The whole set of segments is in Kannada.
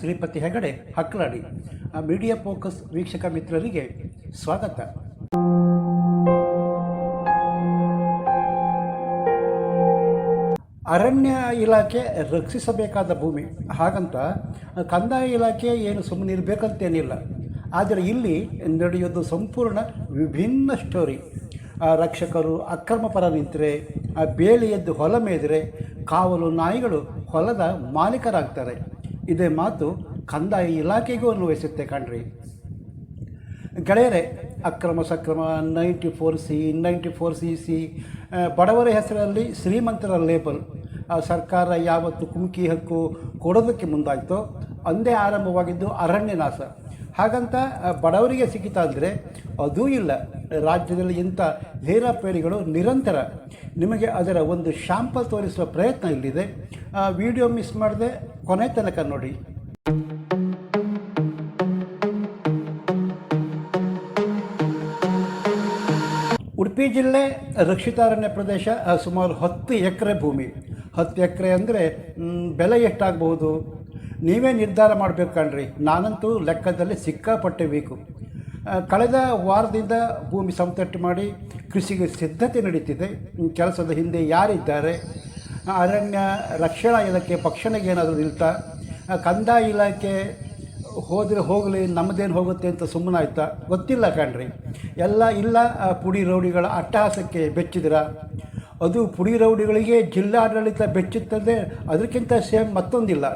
ಶ್ರೀಪತಿ ಹೆಗಡೆ ಹಕ್ಲಾಡಿ. ಮೀಡಿಯಾ ಫೋಕಸ್ ವೀಕ್ಷಕ ಮಿತ್ರರಿಗೆ ಸ್ವಾಗತ. ಅರಣ್ಯ ಇಲಾಖೆ ರಕ್ಷಿಸಬೇಕಾದ ಭೂಮಿ. ಹಾಗಂತ ಕಂದಾಯ ಇಲಾಖೆ ಏನು ಸುಮ್ಮನೆ ಇರಬೇಕಂತೇನಿಲ್ಲ. ಆದರೆ ಇಲ್ಲಿ ನಡೆಯೋದು ಸಂಪೂರ್ಣ ವಿಭಿನ್ನ ಸ್ಟೋರಿ ರಕ್ಷಕರು ಅಕ್ರಮ ಪರ ನಿಂತರೆ ಬೇಲಿ ಎದ್ದು ಹೊಲ ಮೇದರೆ, ಕಾವಲು ನಾಯಿಗಳು ಹೊಲದ ಮಾಲೀಕರಾಗ್ತಾರೆ. ಇದೇ ಮಾತು ಕಂದಾಯ ಇಲಾಖೆಗೂ ಅನ್ವಯಿಸುತ್ತೆ ಕಣ್ರಿ. ಗೆಳೆಯರೆ, ಅಕ್ರಮ ಸಕ್ರಮ, ninety four C, ninety four C C ಬಡವರ ಹೆಸರಲ್ಲಿ ಶ್ರೀಮಂತರ ಲೇಬಲ್ ಸರ್ಕಾರ ಯಾವತ್ತು ಕುಮ್ಕಿ ಹಕ್ಕು ಕೊಡೋದಕ್ಕೆ ಮುಂದಾಯಿತೋ, ಅಂದೇ ಆರಂಭವಾಗಿದ್ದು ಅರಣ್ಯ ನಾಶ ಹಾಗಂತ ಬಡವರಿಗೆ ಸಿಕ್ಕಿತಾ ಅಂದರೆ ಅದೂ ಇಲ್ಲ. ರಾಜ್ಯದಲ್ಲಿ ಇಂಥ ಹೇರಾಪೇರಿಗಳು ನಿರಂತರ. ನಿಮಗೆ ಅದರ ಒಂದು ಶಾಂಪಲ್ ತೋರಿಸುವ ಪ್ರಯತ್ನ ಇಲ್ಲಿದೆ. ವಿಡಿಯೋ ಮಿಸ್ ಮಾಡದೆ ಕೊನೆ ತನಕ ನೋಡಿ. ಉಡುಪಿ ಜಿಲ್ಲೆ ರಕ್ಷಿತಾರಣ್ಯ ಪ್ರದೇಶ ಸುಮಾರು ಹತ್ತು ಎಕರೆ ಭೂಮಿ. ಹತ್ತು ಎಕರೆ ಅಂದರೆ ಬೆಲೆ ಎಷ್ಟಾಗಬಹುದು? ನೀವೇ ನಿರ್ಧಾರ ಮಾಡಬೇಕು ಕಣ್ರಿ. ನಾನಂತೂ ಲೆಕ್ಕದಲ್ಲಿ ಸಿಕ್ಕಾಪಟ್ಟೆ ಬೇಕು. ಕಳೆದ ವಾರದಿಂದ ಭೂಮಿ ಸಮತಟ್ಟು ಮಾಡಿ ಕೃಷಿಗೆ ಸಿದ್ಧತೆ ನಡೀತಿದೆ. ಕೆಲಸದ ಹಿಂದೆ ಯಾರಿದ್ದಾರೆ? ಅರಣ್ಯ ರಕ್ಷಣಾ ಇಲಾಖೆ ಪಕ್ಷಣಿಗೆ ಏನಾದರೂ ನಿಲ್ತಾ? ಕಂದಾಯ ಇಲಾಖೆ ಹೋದರೆ ಹೋಗಲಿ ನಮ್ಮದೇನು ಹೋಗುತ್ತೆ ಅಂತ ಸುಮ್ಮನಾಯ್ತಾ ಗೊತ್ತಿಲ್ಲ ಕಣ್ರಿ. ಎಲ್ಲ ಇಲ್ಲ ಪುಡಿ ರೌಡಿಗಳ ಅಟ್ಟಹಾಸಕ್ಕೆ ಬೆಚ್ಚಿದ್ರ ಅದು ಪುಡಿ ರೌಡಿಗಳಿಗೆ ಜಿಲ್ಲಾಡಳಿತ ಬೆಚ್ಚುತ್ತದೆ ಅದಕ್ಕಿಂತ ಸೇಮ್ ಮತ್ತೊಂದಿಲ್ಲ.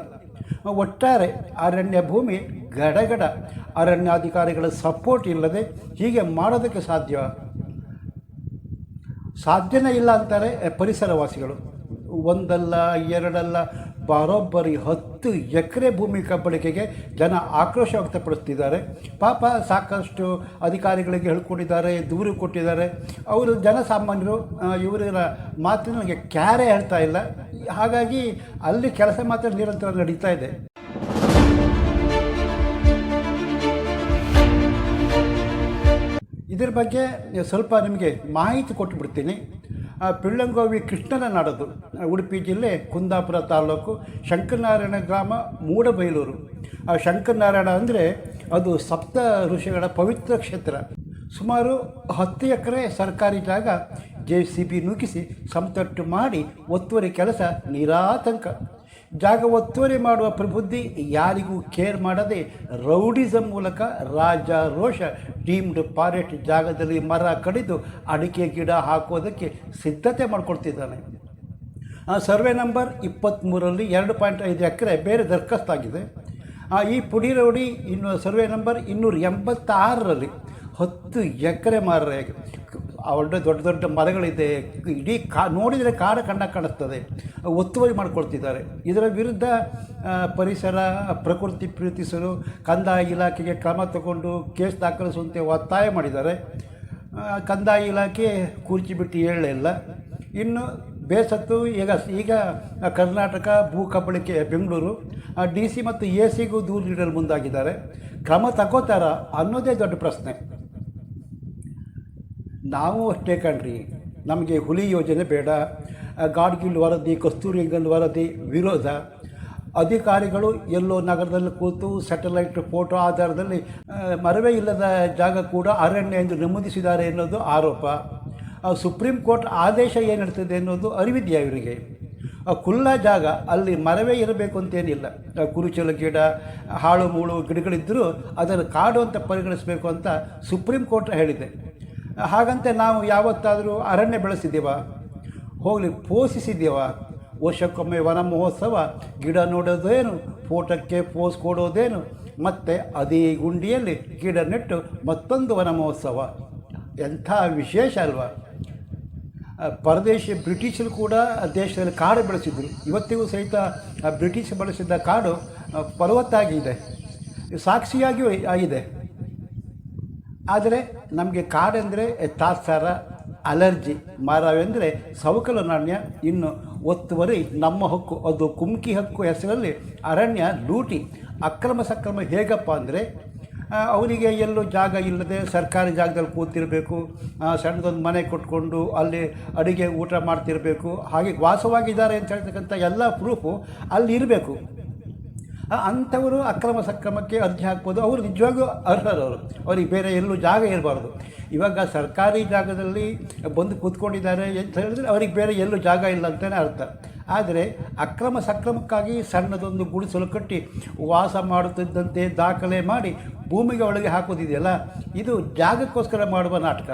ಒಟ್ಟಾರೆ ಅರಣ್ಯ ಭೂಮಿ ಗಡಗಡ. ಅರಣ್ಯಾಧಿಕಾರಿಗಳ ಸಪೋರ್ಟ್ ಇಲ್ಲದೆ ಹೀಗೆ ಮಾಡೋದಕ್ಕೆ ಸಾಧ್ಯ? ಸಾಧ್ಯನೇ ಇಲ್ಲ ಅಂತಾರೆ ಪರಿಸರವಾಸಿಗಳು. ಒಂದಲ್ಲ, ಎರಡಲ್ಲ, ಬರೋಬ್ಬರಿ ಹತ್ತು ಎಕರೆ ಭೂಮಿ ಕಬ್ಬಳಿಕೆಗೆ ಜನ ಆಕ್ರೋಶ ವ್ಯಕ್ತಪಡಿಸ್ತಿದ್ದಾರೆ. ಪಾಪ ಸಾಕಷ್ಟು ಅಧಿಕಾರಿಗಳಿಗೆ ಹೇಳ್ಕೊಂಡಿದ್ದಾರೆ, ದೂರು ಕೊಟ್ಟಿದ್ದಾರೆ. ಅವರು ಜನಸಾಮಾನ್ಯರು ಇವರ ಮಾತಿನ ನನಗೆ ಕ್ಯಾರೆ ಹೇಳ್ತಾ ಇಲ್ಲ. ಹಾಗಾಗಿ ಅಲ್ಲಿ ಕೆಲಸ ಮಾತ್ರ ನಿರಂತರ ನಡೀತಾ ಇದೆ. ಇದರ ಬಗ್ಗೆ ಸ್ವಲ್ಪ ನಿಮಗೆ ಮಾಹಿತಿ ಕೊಟ್ಟು ಬಿಡ್ತೀನಿ ಪಿಳ್ಳಂಗೋವಿ ಕೃಷ್ಣನ ನಾಡದು, ಉಡುಪಿ ಜಿಲ್ಲೆ ಕುಂದಾಪುರ ತಾಲೂಕು ಶಂಕರನಾರಾಯಣ ಗ್ರಾಮ, ಮೂಡಬೈಲೂರು. ಆ, ಶಂಕರನಾರಾಯಣ ಅಂದರೆ ಅದು ಸಪ್ತ ಋಷಿಗಳ ಪವಿತ್ರ ಕ್ಷೇತ್ರ. ಸುಮಾರು ಹತ್ತು ಎಕರೆ ಸರ್ಕಾರಿ ಜಾಗ ಜೆ ಸಿ ಬಿ ನುಗ್ಗಿಸಿ, ಸಮತಟ್ಟು ಮಾಡಿ ಒತ್ತುವರಿ ಕೆಲಸ ನಿರಾತಂಕ. ಜಾಗ ಒತ್ತುವರಿ ಮಾಡುವ ಪ್ರಬುದ್ಧಿ ಯಾರಿಗೂ ಕೇರ್ ಮಾಡದೆ ರೌಡಿಸಮ್ ಮೂಲಕ ರಾಜ ರೋಷ ಡೀಮ್ಡ್ ಫಾರೆಸ್ಟ್ ಜಾಗದಲ್ಲಿ ಮರ ಕಡಿದು ಅಡಿಕೆ ಗಿಡ ಹಾಕೋದಕ್ಕೆ ಸಿದ್ಧತೆ ಮಾಡ್ಕೊಳ್ತಿದ್ದಾನೆ. ಆ, ಸರ್ವೆ ನಂಬರ್ ಇಪ್ಪತ್ತ್ಮೂರರಲ್ಲಿ ಎರಡು ಪಾಯಿಂಟ್ ಐದು ಎಕರೆ ಬೇರೆ ದರ್ಖಾಸ್ತಾಗಿದೆ. ಈ ಪುಡಿ ರೌಡಿ ಇನ್ನು ಸರ್ವೆ ನಂಬರ್ ಇನ್ನೂರ ಎಂಬತ್ತಾರರಲ್ಲಿ ಹತ್ತು ಎಕರೆ ಮಾರ್ರೆ ಅವಳ ದೊಡ್ಡ ದೊಡ್ಡ ಮರಗಳಿದೆ. ಇಡೀ ಕಾ, ನೋಡಿದರೆ ಕಾಡ ಕಣ್ಣ ಕಾಣಿಸ್ತದೆ. ಒತ್ತುವರಿ ಮಾಡ್ಕೊಳ್ತಿದ್ದಾರೆ. ಇದರ ವಿರುದ್ಧ ಪರಿಸರ, ಪ್ರಕೃತಿ ಪ್ರೀತಿಸಲು ಕಂದಾಯ ಇಲಾಖೆಗೆ ಕ್ರಮ ತಗೊಂಡು ಕೇಸ್ ದಾಖಲಿಸುವಂತೆ ಒತ್ತಾಯ ಮಾಡಿದ್ದಾರೆ. ಕಂದಾಯ ಇಲಾಖೆ ಕುರ್ಚಿ ಬಿಟ್ಟು ಹೇಳಲೇ ಇಲ್ಲ. ಇನ್ನು ಬೇಸತ್ತು ಈಗ ಈಗ ಕರ್ನಾಟಕ ಭೂ ಕಬಳಿಕೆ ಬೆಂಗಳೂರು ಡಿ ಸಿ ಮತ್ತು ಎ ಸಿಗೂ ದೂರು ನೀಡಲು ಮುಂದಾಗಿದ್ದಾರೆ. ಕ್ರಮ ತಗೋತಾರ ಅನ್ನೋದೇ ದೊಡ್ಡ ಪ್ರಶ್ನೆ. ನಾವು ಅಷ್ಟೇ ಕಣ್ರಿ. ನಮಗೆ ಹುಲಿ ಯೋಜನೆ ಬೇಡ ಗಾಡ್ಗಿಲ್ ವರದಿ ಕಸ್ತೂರಿಗಲ್ ವರದಿ ವಿರೋಧ. ಅಧಿಕಾರಿಗಳು ಎಲ್ಲೋ ನಗರದಲ್ಲಿ ಕೂತು ಸ್ಯಾಟಲೈಟ್ ಫೋಟೋ ಆಧಾರದಲ್ಲಿ ಮರವೇ ಇಲ್ಲದ ಜಾಗ ಕೂಡ ಅರಣ್ಯ ಎಂದು ನಮೂದಿಸಿದ್ದಾರೆ ಎನ್ನುವುದು ಆರೋಪ. ಸುಪ್ರೀಂ ಕೋರ್ಟ್ ಆದೇಶ ಏನಿರ್ತದೆ ಅನ್ನೋದು ಅರಿವಿದೆಯಾ ಇವರಿಗೆ? ಖುಲ್ಲ ಜಾಗ, ಅಲ್ಲಿ ಮರವೇ ಇರಬೇಕು ಅಂತೇನಿಲ್ಲ. ಕುರುಚಲು ಗಿಡ, ಹಾಳು, ಮೂಳು ಗಿಡಗಳಿದ್ದರೂ ಅದನ್ನು ಕಾಡು ಅಂತ ಪರಿಗಣಿಸಬೇಕು ಅಂತ ಸುಪ್ರೀಂ ಕೋರ್ಟ್ ಹೇಳಿದೆ. ಹಾಗಂತ ನಾವು ಯಾವತ್ತಾದರೂ ಅರಣ್ಯ ಬೆಳೆಸಿದ್ದೇವ? ಹೋಗಲಿ, ಪೋಷಿಸಿದ್ದೇವ? ವರ್ಷಕ್ಕೊಮ್ಮೆ ವನ ಮಹೋತ್ಸವ, ಗಿಡ ನೋಡೋದೇನು, ಫೋಟೋಕ್ಕೆ ಪೋಸ್ ಕೊಡೋದೇನು, ಮತ್ತು ಅದೇ ಗುಂಡಿಯಲ್ಲಿ ಗಿಡ ನೆಟ್ಟು ಮತ್ತೊಂದು ವನ ಮಹೋತ್ಸವ. ಎಂಥ ವಿಶೇಷ ಅಲ್ವಾ? ಪರದೇಶಿ ಬ್ರಿಟಿಷರು ಕೂಡ ದೇಶದಲ್ಲಿ ಕಾಡು ಬೆಳೆಸಿದ್ರು. ಇವತ್ತಿಗೂ ಸಹಿತ ಬ್ರಿಟಿಷ್ ಬಳಸಿದ್ದ ಕಾಡು ಫಲವತ್ತಾಗಿದೆ ಸಾಕ್ಷಿಯಾಗಿಯೂ ಆಗಿದೆ. ಆದರೆ ನಮಗೆ ಕಾಡೆಂದರೆ ತಾತ್ಸಾರ, ಅಲರ್ಜಿ. ಮರವೆಂದರೆ ಸವಕಲು ನಾಣ್ಯ ಇನ್ನು ಒತ್ತುವರಿ, ನಮ್ಮ ಹಕ್ಕು, ಅದು ಕುಮ್ಕಿ ಹಕ್ಕು ಹೆಸರಲ್ಲಿ ಅರಣ್ಯ, ಲೂಟಿ, ಅಕ್ರಮ ಸಕ್ರಮ ಹೇಗಪ್ಪ ಅಂದರೆ ಅವರಿಗೆ ಎಲ್ಲೂ ಜಾಗ ಇಲ್ಲದೆ ಸರ್ಕಾರಿ ಜಾಗದಲ್ಲಿ ಕೂತಿರಬೇಕು. ಸಣ್ಣದೊಂದು ಮನೆ ಕೊಟ್ಕೊಂಡು ಅಲ್ಲಿ ಅಡುಗೆ ಊಟ ಮಾಡ್ತಿರಬೇಕು. ಹಾಗೆ ವಾಸವಾಗಿದ್ದಾರೆ ಅಂತ ಹೇಳ್ತಕ್ಕಂಥ ಎಲ್ಲ ಪ್ರೂಫು ಅಲ್ಲಿ ಇರಬೇಕು. ಅಂಥವರು ಅಕ್ರಮ ಸಕ್ರಮಕ್ಕೆ ಅರ್ಜಿ ಹಾಕ್ಬೋದು. ಅವರು ನಿಜವಾಗೂ ಅರ್ಹರವರು. ಅವರು ಅವ್ರಿಗೆ ಬೇರೆ ಎಲ್ಲೂ ಜಾಗ ಇರಬಾರ್ದು. ಇವಾಗ ಸರ್ಕಾರಿ ಜಾಗದಲ್ಲಿ ಬಂದು ಕೂತ್ಕೊಂಡಿದ್ದಾರೆ ಅಂತ ಹೇಳಿದ್ರೆ ಅವ್ರಿಗೆ ಬೇರೆ ಎಲ್ಲೂ ಜಾಗ ಇಲ್ಲ ಅಂತಲೇ ಅರ್ಥ. ಆದರೆ ಅಕ್ರಮ ಸಕ್ರಮಕ್ಕಾಗಿ ಸಣ್ಣದೊಂದು ಗುಡಿಸಲು ಕಟ್ಟಿ ವಾಸ ಮಾಡುತ್ತಿದ್ದಂತೆ ದಾಖಲೆ ಮಾಡಿ ಭೂಮಿಗೆ ಒಳಗೆ ಹಾಕೋದಿದೆಯಲ್ಲ ಇದು ಜಾಗಕ್ಕೋಸ್ಕರ ಮಾಡುವ ನಾಟಕ.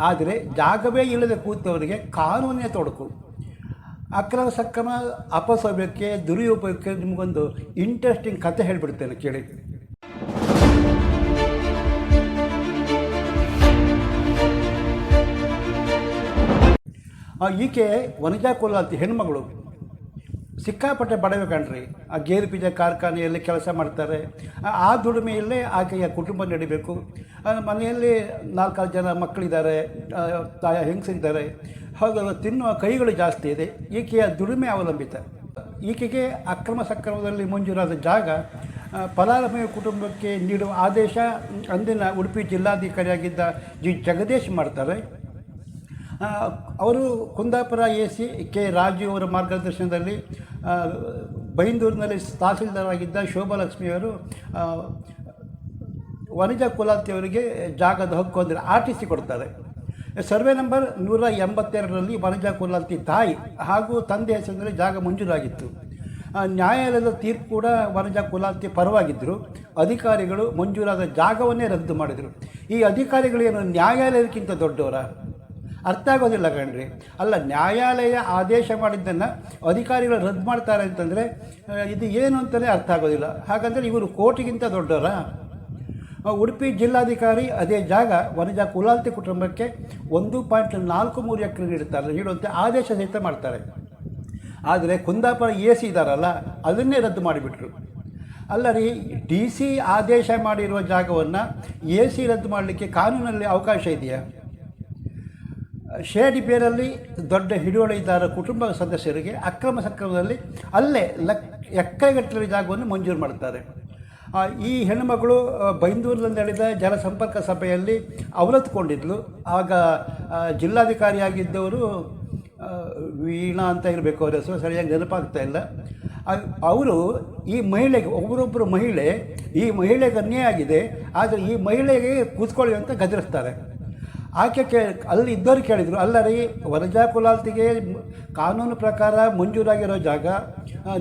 ಆದರೆ ಜಾಗವೇ ಇಲ್ಲದೆ ಕೂತವರಿಗೆ ಕಾನೂನೇ ತೊಡಕು. ಅಕ್ರಮ ಸಕ್ರಮ ಅಪಸವ್ಯಕ್ಕೆ ದುರುಪಯೋಗಕ್ಕೆ ನಿಮಗೊಂದು ಇಂಟ್ರೆಸ್ಟಿಂಗ್ ಕತೆ ಹೇಳಿಬಿಡ್ತೇನೆ ಕೇಳಿ. ಈಕೆ ವನಜಾ ಕೋಲ ಅಂತ ಹೆಣ್ಮಗಳು. ಸಿಕ್ಕಾಪಟ್ಟೆ ಬಡವೆ ಕಣ್ರಿ. ಆ ಗೇರು ಬೀಜ ಕಾರ್ಖಾನೆಯಲ್ಲಿ ಕೆಲಸ ಮಾಡ್ತಾರೆ. ಆ- ದುಡಿಮೆಯಲ್ಲೇ ಆಕೆಯ ಕುಟುಂಬ ನಡಿಬೇಕು. ಮನೆಯಲ್ಲಿ ನಾಲ್ಕಾರು ಜನ ಮಕ್ಕಳಿದ್ದಾರೆ. ತಾಯ ಹೆಂಗಸಿದ್ದಾರೆ. ಹಾಗೆಲ್ಲ ತಿನ್ನುವ ಕೈಗಳು ಜಾಸ್ತಿ ಇದೆ. ಈಕೆಯ ದುಡಿಮೆ ಅವಲಂಬಿತ. ಈಕೆಗೆ ಅಕ್ರಮ ಸಕ್ರಮದಲ್ಲಿ ಮಂಜೂರಾದ ಜಾಗ ಫಲಾನುಭವಿ ಕುಟುಂಬಕ್ಕೆ ನೀಡುವ ಆದೇಶ ಅಂದಿನ ಉಡುಪಿ ಜಿಲ್ಲಾಧಿಕಾರಿಯಾಗಿದ್ದ ಜಿ. ಜಗದೀಶ್ ಮಾಡ್ತಾರೆ. ಅವರು Kundapura A C K Raju ಅವರ ಮಾರ್ಗದರ್ಶನದಲ್ಲಿ ಬೈಂದೂರಿನಲ್ಲಿ ತಹಸೀಲ್ದಾರ್ ಆಗಿದ್ದ ಶೋಭಾಲಕ್ಷ್ಮಿಯವರು ವನಿಜ ಕುಲಾತಿಯವರಿಗೆ ಜಾಗದ ಹಕ್ಕು ಅಂದರೆ ಆರ್ ಟಿ ಸಿ ಕೊಡ್ತಾರೆ. ಸರ್ವೆ ನಂಬರ್ ನೂರ ಎಂಬತ್ತೆರಡರಲ್ಲಿ ವನಜ ಕುಲಾತಿ ತಾಯಿ ಹಾಗೂ ತಂದೆ ಹೆಸರಿನಲ್ಲಿ ಜಾಗ ಮಂಜೂರಾಗಿತ್ತು. ನ್ಯಾಯಾಲಯದ ತೀರ್ಪು ಕೂಡ ವನಜ ಕುಲಾತಿ ಪರವಾಗಿದ್ದರು. ಅಧಿಕಾರಿಗಳು ಮಂಜೂರಾದ ಜಾಗವನ್ನೇ ರದ್ದು ಮಾಡಿದರು. ಈ ಅಧಿಕಾರಿಗಳೇನು ನ್ಯಾಯಾಲಯಕ್ಕಿಂತ ದೊಡ್ಡವರ? ಅರ್ಥ ಆಗೋದಿಲ್ಲ ಕಣ್ರಿ. ಅಲ್ಲ, ನ್ಯಾಯಾಲಯ ಆದೇಶ ಮಾಡಿದ್ದನ್ನು ಅಧಿಕಾರಿಗಳು ರದ್ದು ಮಾಡ್ತಾರೆ ಅಂತಂದರೆ ಇದು ಏನು ಅಂತಲೇ ಅರ್ಥ ಆಗೋದಿಲ್ಲ. ಹಾಗಂದರೆ ಇವರು ಕೋರ್ಟಿಗಿಂತ ದೊಡ್ಡವರ? ಉಡುಪಿ ಜಿಲ್ಲಾಧಿಕಾರಿ ಅದೇ ಜಾಗ ವನಜಾ ಕುಲಾಲ್ತಿ ಕುಟುಂಬಕ್ಕೆ ಒಂದು ಪಾಯಿಂಟ್ ನಾಲ್ಕು ಮೂರು ಎಕರೆ ನೀಡುತ್ತಾರೆ, ನೀಡುವಂತೆ ಆದೇಶ ಸಹಿತ ಮಾಡ್ತಾರೆ. ಆದರೆ ಕುಂದಾಪುರ ಎ ಸಿ ಇದ್ದಾರಲ್ಲ ಅದನ್ನೇ ರದ್ದು ಮಾಡಿಬಿಟ್ರು. ಅಲ್ಲ ರೀ, ಡಿ ಸಿ ಆದೇಶ ಮಾಡಿರುವ ಜಾಗವನ್ನು ಎ ಸಿ ರದ್ದು ಮಾಡಲಿಕ್ಕೆ ಕಾನೂನಲ್ಲಿ ಅವಕಾಶ ಇದೆಯಾ? ಶೇಡಿ ಬೇರಲ್ಲಿ ದೊಡ್ಡ ಹಿಡುವಳಿದಾರ ಕುಟುಂಬ ಸದಸ್ಯರಿಗೆ ಅಕ್ರಮ ಸಕ್ರಮದಲ್ಲಿ ಅಲ್ಲೇ ಲಕ್ ಎಕ್ಕರೆಗಟ್ಟಲೆ ಜಾಗವನ್ನು ಮಂಜೂರು ಮಾಡ್ತಾರೆ ಈ ಹೆಣ್ಣುಮಗಳು ಬೈಂದೂರಿನಲ್ಲಿ ನಡೆದ ಜನಸಂಪರ್ಕ ಸಭೆಯಲ್ಲಿ ಅವಲತ್ಕೊಂಡಿದ್ಲು. ಆಗ ಜಿಲ್ಲಾಧಿಕಾರಿಯಾಗಿದ್ದವರು ವೀಣಾ ಅಂತ ಇರಬೇಕು, ಅವರ ಹೆಸರು ಸರಿಯಾಗಿ ನೆನಪಾಗ್ತಾ ಇಲ್ಲ. ಅವರು ಈ ಮಹಿಳೆಗೆ, ಒಬ್ಬರೊಬ್ಬರು ಮಹಿಳೆ, ಈ ಮಹಿಳೆಗೆ ಅನ್ಯಾಯ ಆಗಿದೆ, ಆದರೆ ಈ ಮಹಿಳೆಗೆ ಕೂತ್ಕೊಳ್ಳಿ ಅಂತ ಗದರಿಸ್ತಾರೆ. ಆಕೆ ಕೇ, ಅಲ್ಲಿ ಇದ್ದವರು ಕೇಳಿದರು ಅಲ್ಲ ರೀ ವನಜಾ ಕುಲಾಲ್ತಿಗೆ ಕಾನೂನು ಪ್ರಕಾರ ಮಂಜೂರಾಗಿರೋ ಜಾಗ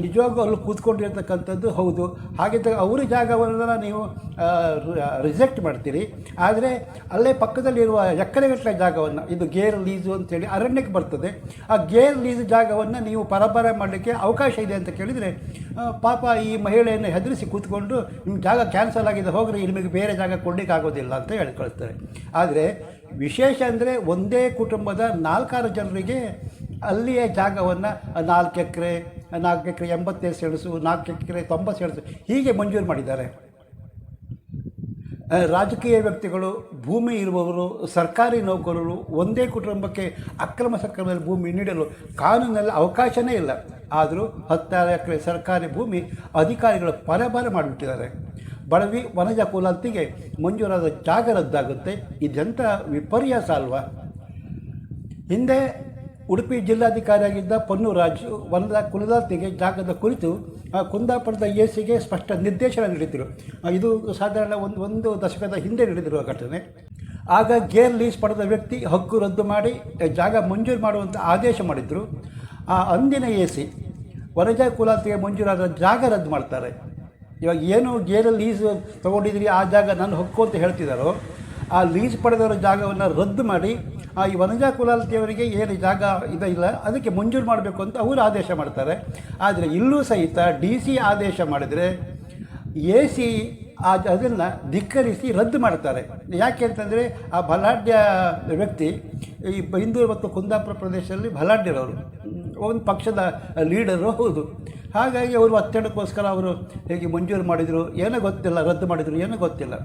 ನಿಜವಾಗೂ ಅಲ್ಲಿ ಕೂತ್ಕೊಂಡಿರ್ತಕ್ಕಂಥದ್ದು ಹೌದು. ಹಾಗಿದ್ದಾಗ ಅವರ ಜಾಗವನ್ನು ನೀವು ರಿಜೆಕ್ಟ್ ಮಾಡ್ತೀರಿ. ಆದರೆ ಅಲ್ಲೇ ಪಕ್ಕದಲ್ಲಿರುವ ಎಕರೆಗಟ್ಟಲೆ ಜಾಗವನ್ನು, ಇದು ಗೇರ್ ಲೀಸು ಅಂತೇಳಿ ಅರಣ್ಯಕ್ಕೆ ಬರ್ತದೆ. ಆ ಗೇರ್ ಲೀಸ್ ಜಾಗವನ್ನು ನೀವು ಪರಬರ ಮಾಡಲಿಕ್ಕೆ ಅವಕಾಶ ಇದೆ ಅಂತ ಕೇಳಿದರೆ ಪಾಪ ಈ ಮಹಿಳೆಯನ್ನು ಹೆದರಿಸಿ ಕೂತ್ಕೊಂಡು ನಿಮ್ಮ ಜಾಗ ಕ್ಯಾನ್ಸಲ್ ಆಗಿದೆ, ಹೋಗ್ರಿ ನಿಮಗೆ ಬೇರೆ ಜಾಗ ಕೊಡಲಿಕ್ಕೆ ಆಗೋದಿಲ್ಲ ಅಂತ ಹೇಳಿ ಕಳಿಸ್ತಾರೆ ಆದರೆ ವಿಶೇಷ ಅಂದರೆ ಒಂದೇ ಕುಟುಂಬದ ನಾಲ್ಕಾರು ಜನರಿಗೆ ಅಲ್ಲಿಯ ಜಾಗವನ್ನು ನಾಲ್ಕು ಎಕರೆ ನಾಲ್ಕು ಎಕರೆ ಎಂಬತ್ತೈದು ಸೆಣಸು ನಾಲ್ಕು ಎಕರೆ ತೊಂಬತ್ತು ಸೆಣಸು ಹೀಗೆ ಮಂಜೂರು ಮಾಡಿದ್ದಾರೆ. ರಾಜಕೀಯ ವ್ಯಕ್ತಿಗಳು, ಭೂಮಿ ಇರುವವರು, ಸರ್ಕಾರಿ ನೌಕರರು ಒಂದೇ ಕುಟುಂಬಕ್ಕೆ ಅಕ್ರಮ ಸಕ್ರಮದಲ್ಲಿ ಭೂಮಿ ನೀಡಲು ಕಾನೂನಲ್ಲಿ ಅವಕಾಶವೇ ಇಲ್ಲ. ಆದರೂ ಹತ್ತಾರು ಎಕರೆ ಸರ್ಕಾರಿ ಭೂಮಿ ಅಧಿಕಾರಿಗಳು ಪರಭಾರ ಮಾಡಿಬಿಟ್ಟಿದ್ದಾರೆ. ಬಡವಿ ವನಜ ಕುಲಾಂತಿಗೆ ಮಂಜೂರಾದ ಜಾಗ ರದ್ದಾಗುತ್ತೆ. ಇದೆಂಥ ವಿಪರ್ಯಾಸ ಅಲ್ವಾ? ಹಿಂದೆ ಉಡುಪಿ ಜಿಲ್ಲಾಧಿಕಾರಿಯಾಗಿದ್ದ ಪೊನ್ನೂರಾಜು ವನದ ಕುಲದಾತಿಗೆ ಜಾಗದ ಕುರಿತು ಆ, ಕುಂದಾಪುರದ ಎ ಸಿಗೆ ಸ್ಪಷ್ಟ ನಿರ್ದೇಶನ ನೀಡಿದ್ದರು ಇದು ಸಾಧಾರಣ ಒಂದು ಒಂದು ದಶಕದ ಹಿಂದೆ ನಡೆದಿರುವ ಘಟನೆ. ಆಗ ಗೇರ್ ಲೀಸ್ ಪಡೆದ ವ್ಯಕ್ತಿ ಹಕ್ಕು ರದ್ದು ಮಾಡಿ ಜಾಗ ಮಂಜೂರು ಮಾಡುವಂಥ ಆದೇಶ ಮಾಡಿದರು. ಆ ಅಂದಿನ ಎ ಸಿ ವನಜ ಕುಲಾತಿಗೆ ಮಂಜೂರಾದ ಜಾಗ ರದ್ದು ಮಾಡ್ತಾರೆ. ಇವಾಗ ಏನು ಗೇರ್ ಲೀಸ್ ತೊಗೊಂಡಿದ್ದೀರಿ ಆ ಜಾಗ ನನ್ನ ಹಕ್ಕು ಅಂತ ಹೇಳ್ತಿದ್ದಾರೋ ಆ ಲೀಸ್ ಪಡೆದವರ ಜಾಗವನ್ನು ರದ್ದು ಮಾಡಿ, ಆ ಈ ವನಜಾ ಕುಲಾಲತಿಯವರಿಗೆ ಏನು ಜಾಗ ಇದಿಲ್ಲ ಅದಕ್ಕೆ ಮಂಜೂರು ಮಾಡಬೇಕು ಅಂತ ಅವರು ಆದೇಶ ಮಾಡ್ತಾರೆ. ಆದರೆ ಇಲ್ಲೂ ಸಹಿತ ಡಿ ಸಿ ಆದೇಶ ಮಾಡಿದರೆ ಎ ಸಿ ಆ ಅದನ್ನು ಧಿಕ್ಕರಿಸಿ ರದ್ದು ಮಾಡ್ತಾರೆ. ಯಾಕೆ ಅಂತಂದರೆ ಆ ಬಲಾಢ್ಯ ವ್ಯಕ್ತಿ, ಈ ಬೈಂದೂರು ಮತ್ತು ಕುಂದಾಪುರ ಪ್ರದೇಶದಲ್ಲಿ ಬಲಾಢ್ಯರವರು, ಒಂದು ಪಕ್ಷದ ಲೀಡರು ಹೌದು. ಹಾಗಾಗಿ ಅವರು ಒತ್ತಡಕ್ಕೋಸ್ಕರ ಅವರು ಹೇಗೆ ಮಂಜೂರು ಮಾಡಿದರು, ಏನೋ ಗೊತ್ತಿಲ್ಲ, ರದ್ದು ಮಾಡಿದರು, ಏನೋ ಗೊತ್ತಿಲ್ಲ.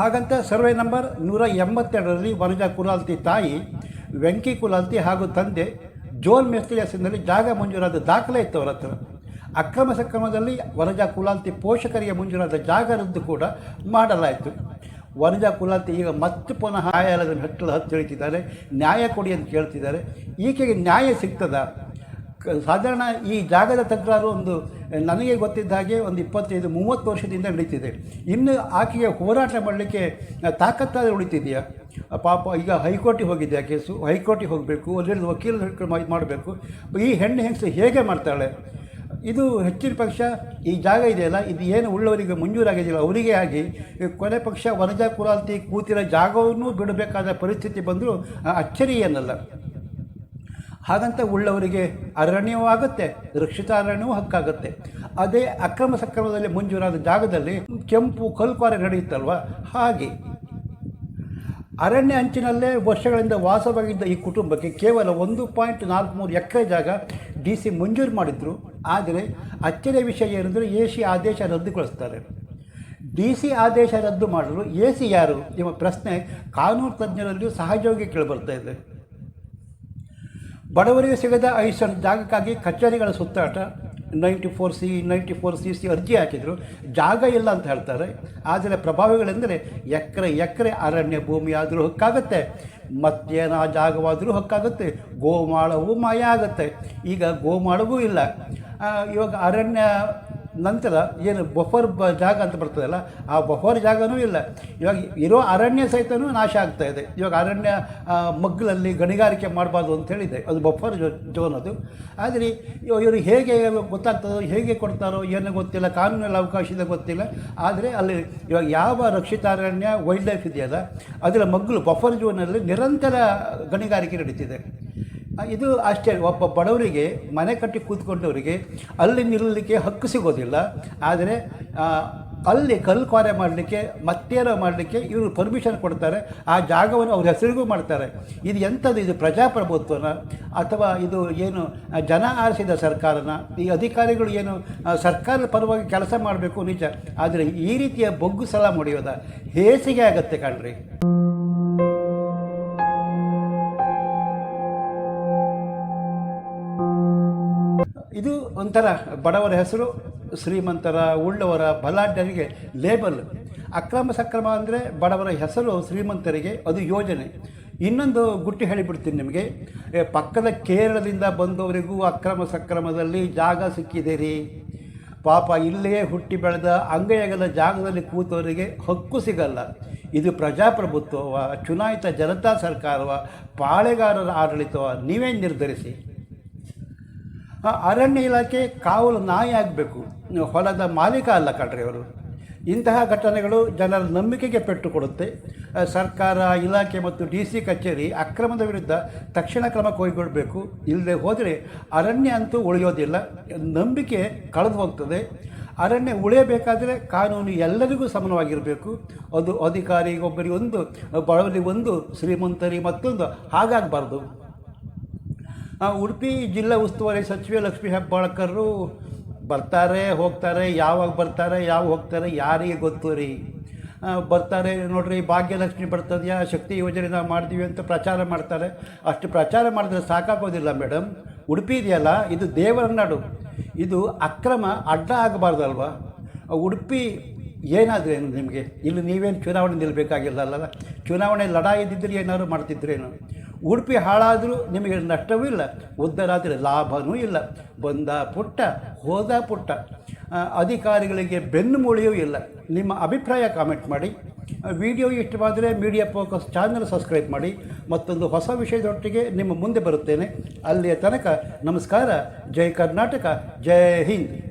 ಹಾಗಂತ ಸರ್ವೆ ನಂಬರ್ ನೂರ ಎಂಬತ್ತೆರಡರಲ್ಲಿ ವನಜಾ ಕುಲಾಲ್ತಿ ತಾಯಿ, ವೆಂಕಿ ಕುಲಾಲ್ತಿ ಹಾಗೂ ತಂದೆ ಜೋಲ್ ಮೇಸ್ತ್ರಿ ಹೆಸರಿನಲ್ಲಿ ಜಾಗ ಮಂಜೂರಾದ ದಾಖಲೆ ಇತ್ತು ಅವರ ಹತ್ರ. ಅಕ್ರಮ ಸಕ್ರಮದಲ್ಲಿ ವನಜಾ ಕುಲಾಲ್ತಿ ಪೋಷಕರಿಗೆ ಮಂಜೂರಾದ ಜಾಗ ರದ್ದು ಕೂಡ ಮಾಡಲಾಯಿತು. ವನಜಾ ಕುಲಾಲ್ತಿ ಈಗ ಮತ್ತೆ ಪುನಃ ನ್ಯಾಯಾಲಯದ ಹತ್ತು ಹೇಳ್ತಿದ್ದಾರೆ, ನ್ಯಾಯ ಕೊಡಿ ಅಂತ ಕೇಳ್ತಿದ್ದಾರೆ. ಈಕೆಗೆ ನ್ಯಾಯ ಸಿಗ್ತದ? ಸಾಧಾರಣ ಈ ಜಾಗದ ತಕರಾರು ಒಂದು, ನನಗೆ ಗೊತ್ತಿದ್ದ ಹಾಗೆ ಒಂದು ಇಪ್ಪತ್ತೈದು, ಮೂವತ್ತು ವರ್ಷದಿಂದ ನಡೀತಿದೆ. ಇನ್ನು ಆಕೆಗೆ ಹೋರಾಟ ಮಾಡಲಿಕ್ಕೆ ತಾಕತ್ತಾದರೆ ಉಳಿತಿದೆಯಾ? ಪಾಪ ಈಗ ಹೈಕೋರ್ಟಿಗೆ ಹೋಗಿದ್ದೆ ಆ ಕೇಸು? ಹೈಕೋರ್ಟಿಗೆ ಹೋಗಬೇಕು ಅಲ್ಲಿಂದ ವಕೀಲ ಮಾಡಬೇಕು. ಈ ಹೆಣ್ಣು ಹೆಂಗಸು ಹೇಗೆ ಮಾಡ್ತಾಳೆ? ಇದು ಹೆಚ್ಚಿನ ಪಕ್ಷ, ಈ ಜಾಗ ಇದೆಯಲ್ಲ, ಇದು ಏನು ಉಳ್ಳವರಿಗೆ ಮಂಜೂರಾಗಿದೆಯಲ್ಲ ಅವರಿಗೆ ಆಗಿ ಕೊನೆ ಪಕ್ಷ ವನಜಾ ಕುರಾಲ್ತಿ ಕೂತಿರೋ ಜಾಗವನ್ನು ಬಿಡಬೇಕಾದ ಪರಿಸ್ಥಿತಿ ಬಂದರೂ ಅಚ್ಚರಿ ಏನಲ್ಲ ಹಾಗಂತ ಉಳ್ಳವರಿಗೆ ಅರಣ್ಯವೂ ಆಗುತ್ತೆ, ರಕ್ಷಿತ ಅರಣ್ಯವೂ ಹಕ್ಕಾಗುತ್ತೆ. ಅದೇ ಅಕ್ರಮ ಸಕ್ರಮದಲ್ಲಿ ಮಂಜೂರಾದ ಜಾಗದಲ್ಲಿ ಕೆಂಪು ಕಲ್ಪಾರೆ ನಡೆಯುತ್ತಲ್ವ? ಹಾಗೆ. ಅರಣ್ಯ ಅಂಚಿನಲ್ಲೇ ವರ್ಷಗಳಿಂದ ವಾಸವಾಗಿದ್ದ ಈ ಕುಟುಂಬಕ್ಕೆ ಕೇವಲ ಒಂದು ಪಾಯಿಂಟ್ ನಾಲ್ಕು ಮೂರು ಎಕರೆ ಜಾಗ ಡಿ ಸಿ ಮಂಜೂರು ಮಾಡಿದ್ರು. ಆದರೆ ಅಚ್ಚರಿಯ ವಿಷಯ ಏನೆಂದರೆ ಎ ಸಿ ಆದೇಶ ರದ್ದುಗೊಳಿಸ್ತಾರೆ. ಡಿ ಸಿ ಆದೇಶ ರದ್ದು ಮಾಡಲು ಎ ಸಿ ಯಾರು ಎಂಬ ಪ್ರಶ್ನೆ ಕಾನೂನು ತಜ್ಞರಲ್ಲಿಯೂ ಸಹಜವಾಗಿ ಕೇಳಿಬರ್ತಾ ಇದೆ. ಬಡವರಿಗೆ ಸಿಗದ ಐಸನ್ ಜಾಗಕ್ಕಾಗಿ ಕಚೇರಿಗಳ ಸುತ್ತಾಟ ninety four C ninety four C C ಅರ್ಜಿ ಹಾಕಿದರು. ಜಾಗ ಇಲ್ಲ ಅಂತ ಹೇಳ್ತಾರೆ. ಆದರೆ ಪ್ರಭಾವಿಗಳೆಂದರೆ ಎಕರೆ ಎಕರೆ ಅರಣ್ಯ ಭೂಮಿ ಆದರೂ ಹಕ್ಕಾಗುತ್ತೆ. ಮತ್ತೇನ ಜಾಗವಾದರೂ ಹಕ್ಕಾಗುತ್ತೆ. ಗೋಮಾಳವೂ ಮಾಯ ಆಗುತ್ತೆ. ಈಗ ಗೋಮಾಳವೂ ಇಲ್ಲ. ಆ, ಇವಾಗ ಅರಣ್ಯ ನಂತರ ಏನು ಬಫರ್ ಬ ಜಾಗ ಅಂತ ಬರ್ತದಲ್ಲ, ಆ ಬಫರ್ ಜಾಗವೂ ಇಲ್ಲ. ಇವಾಗ ಇರೋ ಅರಣ್ಯ ಸಹಿತನೂ ನಾಶ ಆಗ್ತಾ ಇದೆ. ಇವಾಗ ಅರಣ್ಯ ಮಗ್ಗಲಲ್ಲಿ ಗಣಿಗಾರಿಕೆ ಮಾಡಬಾರ್ದು ಅಂತ ಹೇಳಿದೆ. ಅದು ಬಫರ್ ಜೋನ್ ಅದು. ಆದರೆ ಇವರು ಹೇಗೆ ಗೊತ್ತಾಗ್ತದೋ, ಹೇಗೆ ಕೊಡ್ತಾರೋ ಏನೋ ಗೊತ್ತಿಲ್ಲ, ಕಾನೂನಲ್ಲಿ ಅವಕಾಶ ಇದೆ ಗೊತ್ತಿಲ್ಲ. ಆದರೆ ಅಲ್ಲಿ ಇವಾಗ ಯಾವ ರಕ್ಷಿತ ಅರಣ್ಯ ವೈಲ್ಡ್ ಲೈಫ್ ಇದೆಯಲ್ಲ ಅದರ ಮಗ್ಗಲು ಬಫರ್ ಜೋನಲ್ಲಿ ನಿರಂತರ ಗಣಿಗಾರಿಕೆ ನಡೀತಿದೆ. ಇದು ಅಷ್ಟೇ ಒಬ್ಬ ಬಡವರಿಗೆ ಮನೆ ಕಟ್ಟಿ ಕೂತ್ಕೊಂಡವರಿಗೆ ಅಲ್ಲಿ ನಿಲ್ಲಲಿಕ್ಕೆ ಹಕ್ಕು ಸಿಗೋದಿಲ್ಲ. ಆದರೆ ಅಲ್ಲಿ ಕಲ್ಲು ಕ್ವಾರೆ ಮಾಡಲಿಕ್ಕೆ, ಮತ್ತೇನೋ ಮಾಡಲಿಕ್ಕೆ ಇವರು ಪರ್ಮಿಷನ್ ಕೊಡ್ತಾರೆ. ಆ ಜಾಗವನ್ನು ಅವ್ರ ಹೆಸರಿಗೂ ಮಾಡ್ತಾರೆ. ಇದು ಎಂಥದ್ದು? ಇದು ಪ್ರಜಾಪ್ರಭುತ್ವನ ಅಥವಾ ಇದು ಏನು ಜನ ಆರಿಸಿದ ಸರ್ಕಾರನ? ಈ ಅಧಿಕಾರಿಗಳು ಏನು ಸರ್ಕಾರದ ಪರವಾಗಿ ಕೆಲಸ ಮಾಡಬೇಕು? ನಿಜ. ಆದರೆ ಈ ರೀತಿಯ ಬೊಗ್ಗು ಸಲ ಮುಡಿಯೋದ ಹೇಸಿಗೆ ಆಗತ್ತೆ ಕಣ್ರಿ. ಇದು ಒಂಥರ ಬಡವರ ಹೆಸರು, ಶ್ರೀಮಂತರ, ಉಳ್ಳವರ, ಬಲಾಢ್ಯರಿಗೆ ಲೇಬಲ್ ಅಕ್ರಮ ಸಕ್ರಮ ಅಂದರೆ ಬಡವರ ಹೆಸರು ಶ್ರೀಮಂತರಿಗೆ ಅದು ಯೋಜನೆ. ಇನ್ನೊಂದು ಗುಟ್ಟಿ ಹೇಳಿಬಿಡ್ತೀನಿ ನಿಮಗೆ. ಪಕ್ಕದ ಕೇರಳದಿಂದ ಬಂದವರಿಗೂ ಅಕ್ರಮ ಸಕ್ರಮದಲ್ಲಿ ಜಾಗ ಸಿಕ್ಕಿದೆ ರೀ ಪಾಪ ಇಲ್ಲೇ ಹುಟ್ಟಿ ಬೆಳೆದ ಅಂಗೈಯಗಲ ಜಾಗದಲ್ಲಿ ಕೂತವರಿಗೆ ಹಕ್ಕು ಸಿಗಲ್ಲ. ಇದು ಪ್ರಜಾಪ್ರಭುತ್ವವ, ಚುನಾಯಿತ ಜನತಾ ಸರ್ಕಾರವ, ಪಾಳೆಗಾರರ ಆಡಳಿತವ, ನೀವೇ ನಿರ್ಧರಿಸಿ. ಅರಣ್ಯ ಇಲಾಖೆ ಕಾವಲು ನಾಯಿ ಆಗಬೇಕು. ಹೊಲದ ಮಾಲೀಕ ಅಲ್ಲ ಕಣ್ರಿ ಅವರು ಇಂತಹ ಘಟನೆಗಳು ಜನರ ನಂಬಿಕೆಗೆ ಪೆಟ್ಟು ಕೊಡುತ್ತೆ ಸರ್ಕಾರ, ಇಲಾಖೆ ಮತ್ತು ಡಿ ಸಿ ಕಚೇರಿ ಅಕ್ರಮದ ವಿರುದ್ಧ ತಕ್ಷಣ ಕ್ರಮ ಕೈಗೊಳ್ಳಬೇಕು. ಇಲ್ಲದೆ ಹೋದರೆ ಅರಣ್ಯ ಅಂತೂ ಉಳಿಯೋದಿಲ್ಲ. ನಂಬಿಕೆ ಕಳೆದು ಹೋಗ್ತದೆ. ಅರಣ್ಯ ಉಳಿಯಬೇಕಾದರೆ ಕಾನೂನು ಎಲ್ಲರಿಗೂ ಸಮನವಾಗಿರಬೇಕು. ಅದು ಅಧಿಕಾರಿಗೊಬ್ಬರಿಗೊಂದು ಒಂದು, ಬಡವರಿಗೆ ಒಂದು, ಶ್ರೀಮಂತರಿಗೆ ಮತ್ತೊಂದು, ಹಾಗಾಗಬಾರ್ದು. ಉಡುಪಿ ಜಿಲ್ಲಾ ಉಸ್ತುವಾರಿ ಸಚಿವೆ ಲಕ್ಷ್ಮೀ ಹೆಬ್ಬಾಳ್ಕರ್ರು ಬರ್ತಾರೆ, ಹೋಗ್ತಾರೆ, ಯಾವಾಗ ಬರ್ತಾರೆ ಯಾವಾಗ ಹೋಗ್ತಾರೆ, ಯಾರಿಗೆ ಗೊತ್ತು ರೀ? ಬರ್ತಾರೆ, ನೋಡ್ರಿ, ಭಾಗ್ಯಲಕ್ಷ್ಮಿ ಬರ್ತದೆಯಾ, ಶಕ್ತಿ ಯೋಜನೆ ನಾವು ಮಾಡ್ತೀವಿ ಅಂತ ಪ್ರಚಾರ ಮಾಡ್ತಾರೆ. ಅಷ್ಟು ಪ್ರಚಾರ ಮಾಡಿದ್ರೆ ಸಾಕಾಗೋದಿಲ್ಲ ಮೇಡಮ್ ಉಡುಪಿ ಇದೆಯಲ್ಲ, ಇದು ದೇವರ ನಾಡು. ಇದು ಅಕ್ರಮ ಅಡ್ಡ ಆಗಬಾರ್ದಲ್ವಾ? ಉಡುಪಿ ಏನಾದರೂ ಏನು ನಿಮಗೆ? ಇಲ್ಲಿ ನೀವೇನು ಚುನಾವಣೆ ನಿಲ್ಲಬೇಕಾಗಿಲ್ಲ ಅಲ್ಲ ಚುನಾವಣೆ ಲಡಾಯಿದ್ದಿದ್ರೆ ಏನಾದ್ರು ಮಾಡ್ತಿದ್ರೇನು? ಉಡುಪಿ ಹಾಳಾದರೂ ನಿಮಗೆ ನಷ್ಟವೂ ಇಲ್ಲ. ಉದ್ದರಾದರೆ ಲಾಭವೂ ಇಲ್ಲ. ಬಂದ ಪುಟ್ಟ, ಹೋದ ಪುಟ್ಟ ಅಧಿಕಾರಿಗಳಿಗೆ ಬೆನ್ನು ಮೂಳೆಯೂ ಇಲ್ಲ. ನಿಮ್ಮ ಅಭಿಪ್ರಾಯ ಕಾಮೆಂಟ್ ಮಾಡಿ. ವಿಡಿಯೋ ಇಷ್ಟವಾದರೆ ಮೀಡಿಯಾ ಫೋಕಸ್ ಚಾನಲ್ ಸಬ್ಸ್ಕ್ರೈಬ್ ಮಾಡಿ. ಮತ್ತೊಂದು ಹೊಸ ವಿಷಯದೊಟ್ಟಿಗೆ ನಿಮ್ಮ ಮುಂದೆ ಬರುತ್ತೇನೆ. ಅಲ್ಲಿಯ ತನಕ ನಮಸ್ಕಾರ. ಜೈ ಕರ್ನಾಟಕ. ಜೈ ಹಿಂದ್.